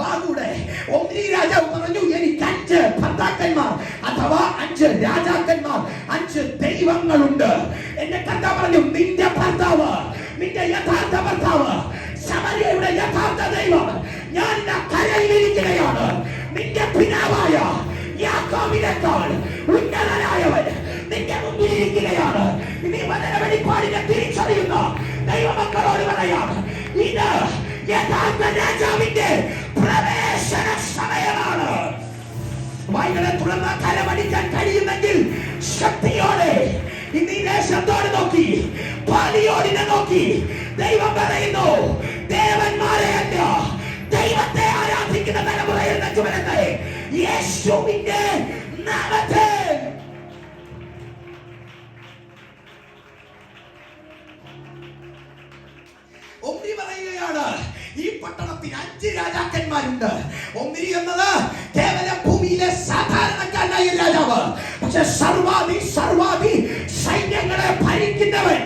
വാകൂടെ ഒന്നി രാജാവ് പറഞ്ഞു എനിക്ക് അഞ്ച് ഭർത്താക്കന്മാർ അഥവാ അഞ്ച് രാജാക്കന്മാർ അഞ്ച് ദൈവങ്ങളുണ്ട്. എന്റെ കഥ പറഞ്ഞു നിന്റെ ഭർത്താവ് നിന്റെ യഥാർത്ഥ ഭർത്താവ് ശബരിയുടെ യഥാർത്ഥ ദൈവം ഞാൻ കരയിലിരിക്കുകയാണ് നിന്റെ പിതാവായ യാക്കോബിനേക്കാൾ ഉന്നതനായവൻ നിന്റെ മുമ്പിലിരിക്കുകയാണ് നീ വചന വെളിപ്പാടിനെ തിരിച്ചറിയുന്ന ദൈവമക്കളോട് പറയാം ഇത് യഥാർത്ഥ രാജാവിന്റെ പ്രവേശന സമയമാണ് വൈകളെ തുറന്ന കരമടിക്കാൻ കഴിയുമെങ്കിൽ ശക്തിയോടെ ഇന്ന് ഈ ദേശത്തോട് നോക്കി പാലിയോടിനെ നോക്കി. ദൈവം പറയുന്നു ദേവന്മാരെ അല്ല ദൈവത്തെ ആരാധിക്കുന്ന തലമുറയിൽ നെഞ്ചുവരട്ടെ യേശുവിന്റെ നാമത്തെ ഒന്നി പറയുകയാണ് ഈ പട്ടണത്തിന് അഞ്ച് രാജാക്കന്മാരുണ്ട്. ഒന്നിരി എന്നത് കേവലം ഭൂമിയിലെ സാധാരണക്കാരനായ രാജാവ്. പക്ഷെ സർവാധി സർവാധി സൈന്യങ്ങളെ ഭരിക്കുന്നവൻ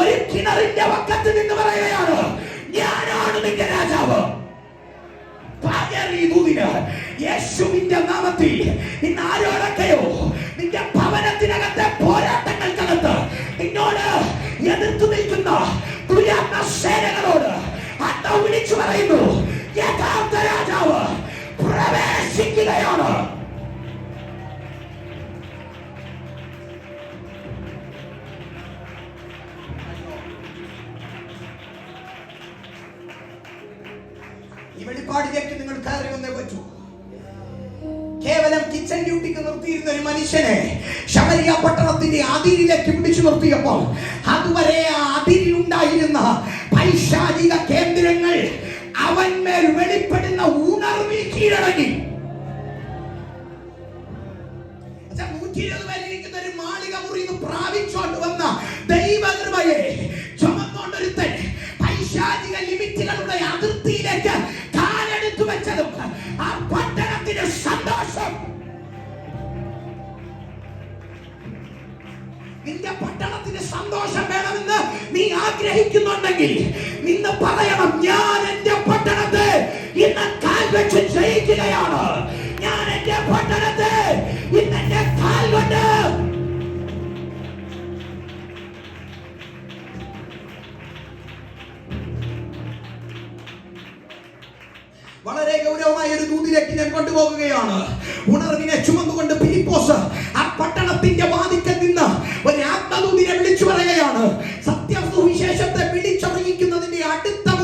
ഒരു കിണറിന്റെ വക്കത്ത് നിന്ന് പറയുകയാണ് ഞാനാണ് നിന്റെ രാജാവ്. യേശുവിന്റെ നാമത്തിൽ ഇന്ന് ആരോടൊക്കെയോ നിന്റെ ഭവനത്തിനകത്തെ പോരാട്ടങ്ങൾക്കകത്ത് നിന്നോട് എതിർത്തു നിൽക്കുന്ന സേനകളോട് വിളിച്ചു പറയുന്നു. യഥാർത്ഥ രാജാവ് പ്രവേശിക്കുകയാണ്. ഈ വെളിപ്പാടിലേക്ക് നിങ്ങൾ കയറി വന്നേ പറ്റൂ. കേവലം കിച്ചൺ ഡ്യൂട്ടിക്ക് നിർത്തിയിരുന്ന ഒരു മനുഷ്യനെ ശമരിയ പട്ടണത്തിന്റെ അതിരിലേക്ക് പിടിച്ചു നിർത്തിയപ്പോൾ അതുവരെ ആ അതിരിലുണ്ടായിരുന്ന പൈശാചിക കേന്ദ്രങ്ങൾ അവന്മേൽ വെളിപ്പെടുന്ന ഉണർവിൽ കീഴടങ്ങി. നൂറ്റി ഇരുപത് പേരിരിക്കുന്ന ഒരു മാളിക മുറി പ്രാപിച്ചോണ്ട് വന്ന ദൈവകൃപയെ ചുമന്നുകൊണ്ടൊരുത്തൻ പൈശാചിക ലിമിറ്റുകളുടെ നിന്റെ പട്ടണത്തിന് സന്തോഷം വേണമെന്ന് നീ ആഗ്രഹിക്കുന്നുണ്ടെങ്കിൽ നിന്ന് പറയണം ഞാൻ എന്റെ പട്ടണത്തെ ഇന്ന് കാൽ വെച്ച് ജയിക്കുകയാണ്. ഞാൻ എന്റെ പട്ടണത്തെ ഇന്ന് എന്റെ കാൽ കൊണ്ട് വളരെ ഗൗരവമായ ഒരു ദൂതിലേക്ക് ഞാൻ കൊണ്ടുപോകുകയാണ്. ഉണർവിനെ ചുമന്നുകൊണ്ട് ഫിലിപ്പോസ്